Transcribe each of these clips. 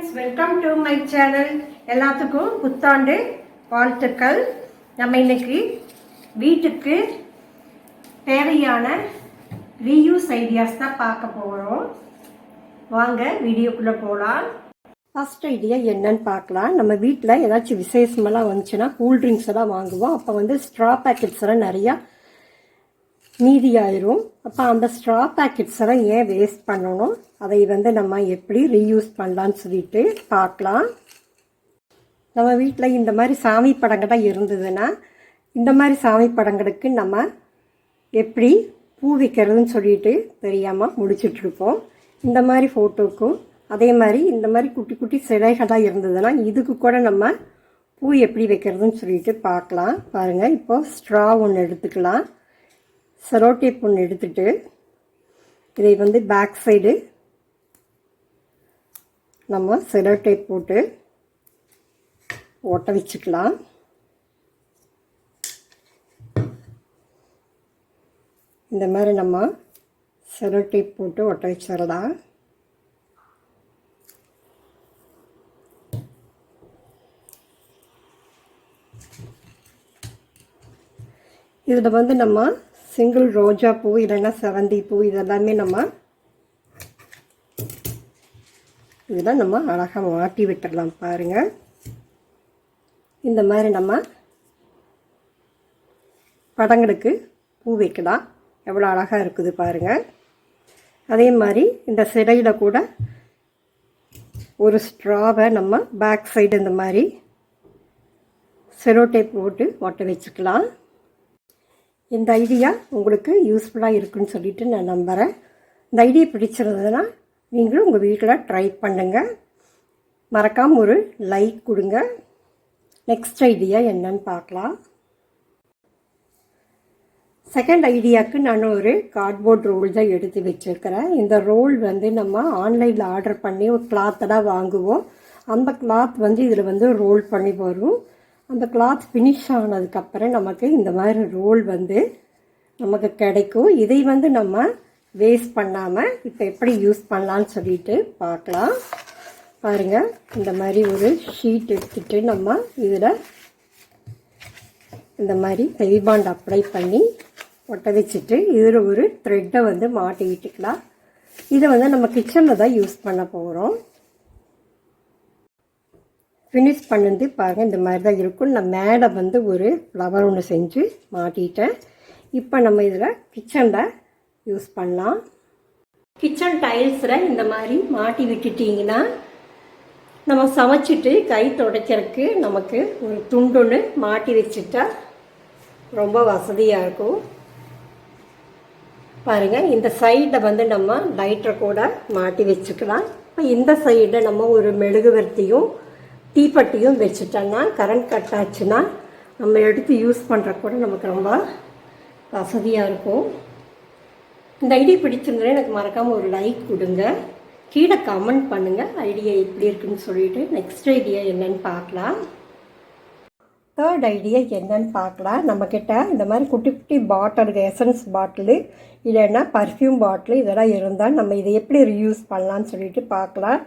Friends welcome to my channel எல்லாத்துக்கும் புத்தாண்டு வாழ்த்துக்கள். நம்ம இன்னைக்கு வீட்டுக்கு தேவையான ரீயூஸ் ஐடியாஸ் தான் பார்க்க போகிறோம் வாங்க வீடியோக்குள்ளே போகலாம் ஃபஸ்ட் ஐடியா என்னன்னு பார்க்கலாம். நம்ம வீட்டில் ஏதாச்சும் விசேஷமெல்லாம் வந்துச்சுன்னா கூல் ட்ரிங்க்ஸ் எல்லாம் வாங்குவோம். அப்போ வந்து ஸ்ட்ரா பேக்கெட்ஸ் எல்லாம் நிறையா மீதி ஆயிரும் அப்போ அந்த ஸ்ட்ரா பேக்கெட்ஸ் எல்லாம் ஏன் வேஸ்ட் பண்ணணும்? அதை வந்து நம்ம எப்படி ரீயூஸ் பண்ணலான்னு சொல்லிட்டு பார்க்கலாம். நம்ம வீட்டில் இந்த மாதிரி சாமி படங்கள்லாம் இருந்ததுன்னா இந்த மாதிரி சாமி படங்களுக்கு நம்ம எப்படி பூ வைக்கிறதுன்னு சொல்லிட்டு தெரியாமல் முடிச்சிட்ருப்போம் இந்த மாதிரி ஃபோட்டோக்கும் அதே மாதிரி இந்த மாதிரி குட்டி குட்டி சிலைகளாக இருந்ததுன்னா இதுக்கு கூட நம்ம பூ எப்படி வைக்கிறதுன்னு சொல்லிட்டு பார்க்கலாம். பாருங்கள் இப்போது ஸ்ட்ரா ஒன்று எடுத்துக்கலாம். செரோடேப் ஒன்று எடுத்துட்டு இதை வந்து பேக் சைடு நம்ம செரோடேப் போட்டு ஒட்ட வச்சுக்கலாம். இந்த மாதிரி நம்ம செரோடேப் போட்டு ஒட்ட வச்சிடலாம் இதில் வந்து நம்ம சிங்கிள் ரோஜா பூ இல்லைன்னா செவந்தி பூ இதெல்லாமே நம்ம இதெல்லாம் நம்ம அழகாக மாட்டி விட்டுடலாம் பாருங்கள் இந்த மாதிரி நம்ம படங்களுக்கு பூ வைக்கலாம். எவ்வளோ அழகாக இருக்குது பாருங்கள் அதே மாதிரி இந்த சிலையில் கூட ஒரு ஸ்ட்ராவை நம்ம பேக் சைடு இந்த மாதிரி செரோடேப் போட்டு ஒட்ட வச்சுக்கலாம். இந்த ஐடியா உங்களுக்கு யூஸ்ஃபுல்லாக இருக்குன்னு சொல்லிட்டு நான் நம்புகிறேன் இந்த ஐடியா பிடிச்சிருந்ததுன்னா நீங்களும் உங்கள் வீட்டில் ட்ரை பண்ணுங்கள் மறக்காமல் ஒரு லைக் கொடுங்க. நெக்ஸ்ட் ஐடியா என்னன்னு பார்க்கலாம். செகண்ட் ஐடியாவுக்கு நான் ஒரு கார்ட்போர்ட் ரோல் தான் எடுத்து வச்சுருக்கிறேன். இந்த ரோல் வந்து நம்ம ஆன்லைனில் ஆர்டர் பண்ணி ஒரு கிளாத்தெல்லாம் வாங்குவோம். அந்த கிளாத் வந்து இதில் வந்து ரோல் பண்ணி வரும். அந்த கிளாத் ஃபினிஷ் ஆனதுக்கப்புறம் நமக்கு இந்த மாதிரி ரோல் வந்து நமக்கு கிடைக்கும். இதை வந்து நம்ம வேஸ்ட் பண்ணாமல் இப்போ எப்படி யூஸ் பண்ணலான்னு சொல்லிட்டு பார்க்கலாம். பாருங்கள் இந்த மாதிரி ஒரு ஷீட் எடுத்துகிட்டு நம்ம இதில் இந்த மாதிரி தெளிபாண்ட் அப்ளை பண்ணி ஒட்ட வச்சுட்டு இதில் ஒரு த்ரெட்டை வந்து மாட்டி விட்டுக்கலாம் இதை வந்து நம்ம கிச்சனில் தான் யூஸ் பண்ண போகிறோம் ஃபினிஷ் பண்ணது பாருங்கள் இந்த மாதிரி தான் இருக்கும் நான் மேலே வந்து ஒரு ஃப்ளவர் ஒன்று செஞ்சு மாட்டிட்டேன். இப்போ நம்ம இதில் கிச்சனில் யூஸ் பண்ணலாம். கிச்சன் டைல்ஸில் இந்த மாதிரி மாட்டி விட்டுட்டிங்கன்னா நம்ம சமைச்சிட்டு கை துடைக்கிறதுக்கு நமக்கு ஒரு துண்டுன்னு மாட்டி வச்சுட்டா ரொம்ப வசதியாக இருக்கும். பாருங்கள் இந்த சைடில் வந்து நம்ம லைட்டரை கூட மாட்டி வச்சுக்கலாம். இப்போ இந்த சைடில் நம்ம ஒரு மெழுகுவர்த்தியும் தீப்பெட்டியும் வச்சுட்டோன்னா கரண்ட் கட் ஆச்சுன்னா நம்ம எடுத்து யூஸ் பண்ணுற கூட நமக்கு ரொம்ப வசதியாக இருக்கும். இந்த ஐடியா பிடிச்சிருந்தேன் எனக்கு மறக்காமல் ஒரு லைக் கொடுங்க. கீழே கமெண்ட் பண்ணுங்கள் ஐடியா எப்படி இருக்குன்னு சொல்லிட்டு நெக்ஸ்ட் ஐடியா என்னன்னு பார்க்கலாம். தேர்ட் ஐடியா என்னன்னு பார்க்கலாம். நம்மக்கிட்ட இந்த மாதிரி குட்டி குட்டி பாட்டில் எசன்ஸ் பாட்டிலு இல்லைன்னா பர்ஃப்யூம் பாட்டில் இதெல்லாம் இருந்தால் நம்ம இதை எப்படி ரியூஸ் பண்ணலான்னு சொல்லிட்டு பார்க்கலாம்.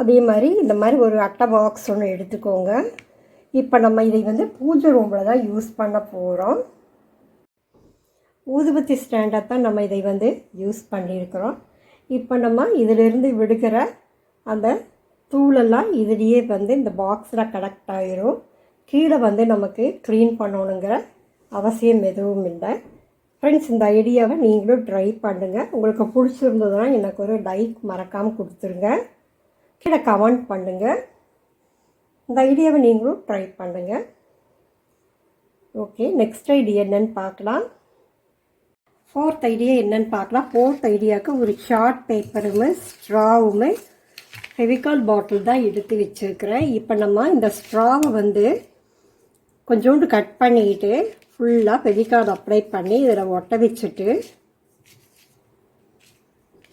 அதே மாதிரி இந்த மாதிரி ஒரு அட்டை பாக்ஸ் ஒன்று எடுத்துக்கோங்க. இப்போ நம்ம இதை வந்து பூஜை ரூமில் தான் யூஸ் பண்ண போகிறோம் ஊதுபத்தி ஸ்டாண்டை தான் நம்ம இதை வந்து யூஸ் பண்ணியிருக்கிறோம் இப்போ நம்ம இதிலிருந்து விடுக்கிற அந்த தூளெல்லாம் இதுலேயே வந்து இந்த பாக்ஸில் கலெக்ட் ஆகிரும் கீழே வந்து நமக்கு க்ளீன் பண்ணணுங்கிற அவசியம் எதுவும் இல்லை. ஃப்ரெண்ட்ஸ் இந்த ஐடியாவை நீங்களும் ட்ரை பண்ணுங்கள் உங்களுக்கு பிடிச்சிருந்ததுன்னா எனக்கு ஒரு லைக் மறக்காமல் கொடுத்துருங்க. கீழே கமெண்ட் பண்ணுங்கள் இந்த ஐடியாவை நீங்களும் ட்ரை பண்ணுங்கள் ஓகே நெக்ஸ்ட் ஐடியா என்னன்னு பார்க்கலாம். ஃபோர்த் ஐடியா என்னன்னு பார்க்கலாம். ஃபோர்த் ஐடியாவுக்கு ஒரு ஷார்ட் பேப்பருமே ஸ்ட்ராவுமே ஃபெவிகால் பாட்டில் தான் எடுத்து வச்சுருக்கிறேன். இப்போ நம்ம இந்த ஸ்ட்ராவை வந்து கொஞ்சோண்டு கட் பண்ணிக்கிட்டு ஃபுல்லாக ஃபெவிகால் அப்ளை பண்ணி இதில் ஒட்ட வச்சுட்டு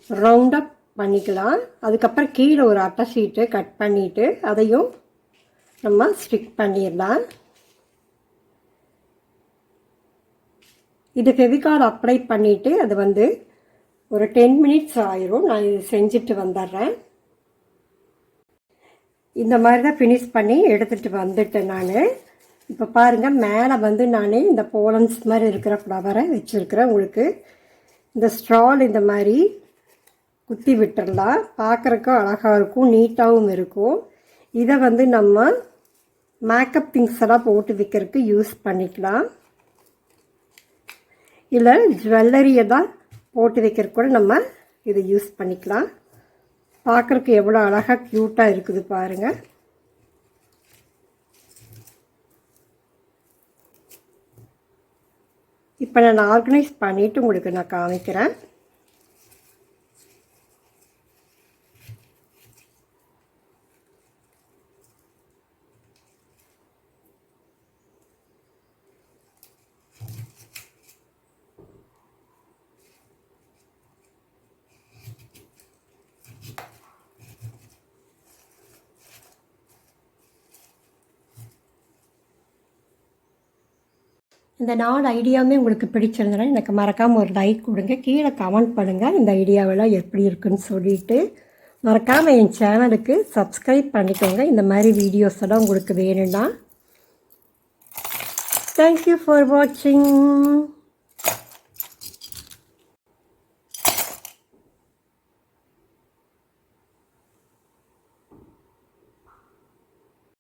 ரவுண்டப் பண்ணிக்கலாம். அதுக்கப்புறம் கீழே ஒரு அட்டை ஷீட்டு கட் பண்ணிவிட்டு அதையும் நம்ம ஸ்டிக் பண்ணிடலாம். இது ஃபெவிகால் அப்ளை பண்ணிவிட்டு அது வந்து ஒரு டென் மினிட்ஸ் ஆயிரும். நான் இது செஞ்சுட்டு வந்துடுறேன். இந்த மாதிரி தான் ஃபினிஷ் பண்ணி எடுத்துகிட்டு வந்துட்டேன் நான். இப்போ பாருங்கள் மேலே வந்து நான் இந்த போலன்ஸ் மாதிரி இருக்கிற ஃப்ளவரை வச்சுருக்கிறேன். உங்களுக்கு இந்த ஸ்ட்ரால் இந்த மாதிரி குத்தி விட்டுடலாம் பார்க்குறக்கும் அழகாக இருக்கும் நீட்டாகவும் இருக்கும். இதை வந்து நம்ம மேக்கப் திங்ஸ் எல்லாம் போட்டு வைக்கிறதுக்கு யூஸ் பண்ணிக்கலாம். இல்லை ஜுவல்லரியை தான் போட்டு வைக்கிறதுக்கு கூட நம்ம இதை யூஸ் பண்ணிக்கலாம். பார்க்குறக்கு எவ்வளோ அழகாக க்யூட்டாக இருக்குது பாருங்கள் இப்போ நான் ஆர்கனைஸ் பண்ணிவிட்டு உங்களுக்கு நான் காமிக்கிறேன். இந்த நாலு ஐடியாவுமே உங்களுக்கு பிடிச்சிருந்தனா எனக்கு மறக்காமல் ஒரு லைக் கொடுங்க. கீழே கமெண்ட் பண்ணுங்கள் இந்த ஐடியாவெல்லாம் எப்படி இருக்குன்னு சொல்லிட்டு. மறக்காமல் என் சேனலுக்கு சப்ஸ்கிரைப் பண்ணிக்கோங்க. இந்த மாதிரி வீடியோஸ் எல்லாம் உங்களுக்கு வேணும்னா. தேங்க்யூ ஃபார் வாட்சிங்